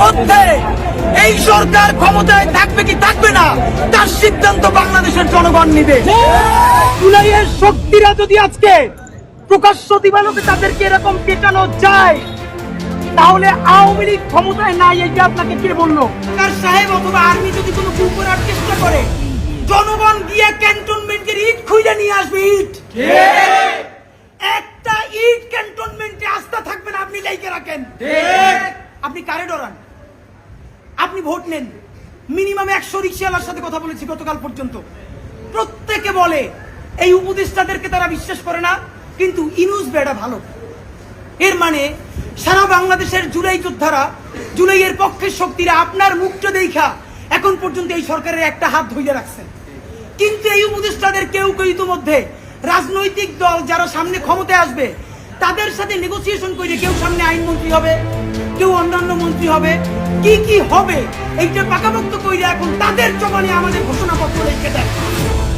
মধ্যে এই সরকার ক্ষমতায় থাকবে কি থাকবে না তার সিদ্ধান্ত বাংলাদেশের জনগণ নিবে। জুলাইয়ের শক্তিরা যদি আজকে প্রকাশ্য দিবালোকে তাদেরকে এরকম পেটানো যায় তাহলে আওয়ামী লীগ ক্ষমতায় নাই এটা আপনাকে কে বলল? তার সাহেব অথবা আর্মি যদি কোনো ভুল করার চেষ্টা করে জনগণ গিয়ে ক্যান্টনমেন্টের ইট খুঁজে নিয়ে আসবে ইট। একটা ইট ক্যান্টনমেন্টে আস্থা থাকবে না আপনি লাইকে রাখেন। আপনি কারে ডরান? আপনি ভোট নেন। মিনিমাম একশো রিক্সাওয়ালার সাথে কথা বলেছি গতকাল পর্যন্ত। প্রত্যেকে বলে, এই উপদেষ্টাদেরকে তারা বিশ্বাস করে না, কিন্তু ইনুস বেড়া ভালো। এর মানে সারা বাংলাদেশের জুলাই যোদ্ধারা, জুলাইয়ের পক্ষের শক্তিরা আপনার মুখটা দেখা এখন পর্যন্ত এই সরকারের একটা হাত ধরে রাখছেন কিন্তু এই উপদেষ্টাদের কেউ কেউ ইতিমধ্যে রাজনৈতিক দল যারা সামনে ক্ষমতায় আসবে তাদের সাথে নেগোসিয়েশন করে কেউ সামনে আইনমন্ত্রী হবে কেউ অন্যান্য মন্ত্রী হবে কি কি হবে এইটা পাকাপোক্ত করে এখন তাদের জবানে আমাদের ঘোষণাপত্র লিখে দেয়।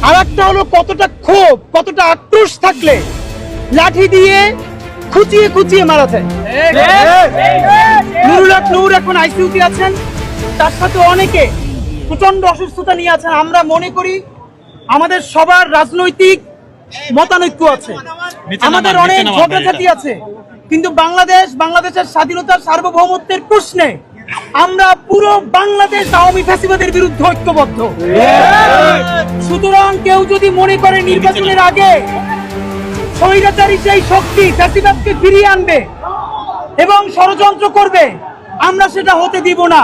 আর একটা হলো কতটা ক্ষোভ কতটা আক্রোশ থাকলে লাঠি দিয়ে খুচিয়ে খুচিয়ে মারা যায়। নুরুল হক নূর এখন আইসিইউতে আছেন তার সাথে অনেকে প্রচণ্ড অসুস্থতা নিয়ে আছেন। আমরা মনে করি আমাদের সবার রাজনৈতিক মতানৈক্য আছে। আমাদের অনেক ঝগড়াঝাটি আছে কিন্তু বাংলাদেশ বাংলাদেশের স্বাধীনতার সার্বভৌমত্বের প্রশ্নে আমরা পুরো বাংলাদেশ আওয়ামী ফ্যাসিবাদের বিরুদ্ধে ঐক্যবদ্ধ। সুতরাং কেউ যদি মনে করে নির্বাচনের আগে স্বৈরাচারী সেই শক্তি ফ্যাসিবাদকে ফিরিয়ে আনবে এবং ষড়যন্ত্র করবে আমরা সেটা হতে দিব না।